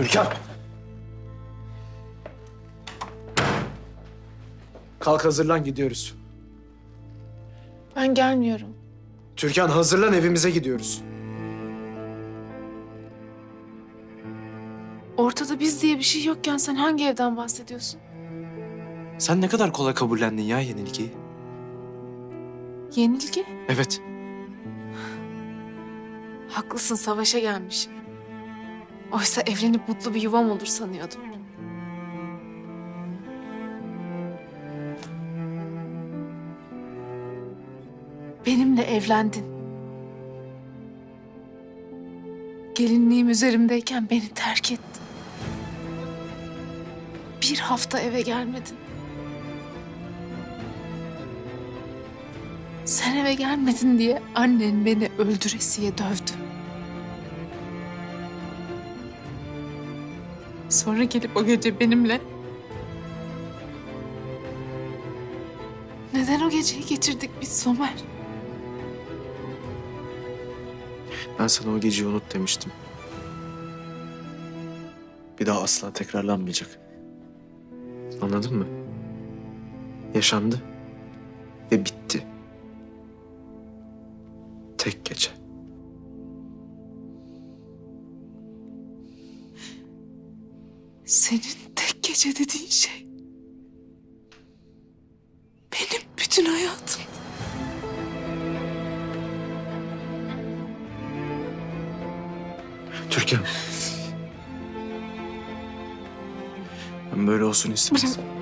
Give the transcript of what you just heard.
Türkan! Kalk hazırlan gidiyoruz. Ben gelmiyorum. Türkan hazırlan evimize gidiyoruz. Ortada biz diye bir şey yokken sen hangi evden bahsediyorsun? Sen ne kadar kolay kabullendin ya yenilgiyi. Yenilgi? Evet. Haklısın savaşa gelmişim. Oysa evlenip mutlu bir yuvam olur sanıyordum. Benimle evlendin. Gelinliğim üzerimdeyken beni terk ettin. Bir hafta eve gelmedin. Sen eve gelmedin diye annen beni öldüresiye dövdü. Sonra gelip o gece benimle... Neden o geceyi geçirdik biz Somer? Ben sana o geceyi unut demiştim. Bir daha asla tekrarlanmayacak. Anladın mı? Yaşandı ve bitti. Tek gece. Senin tek gece dediğin şey... Benim bütün hayatım. Türkan. Ben böyle olsun istemedim.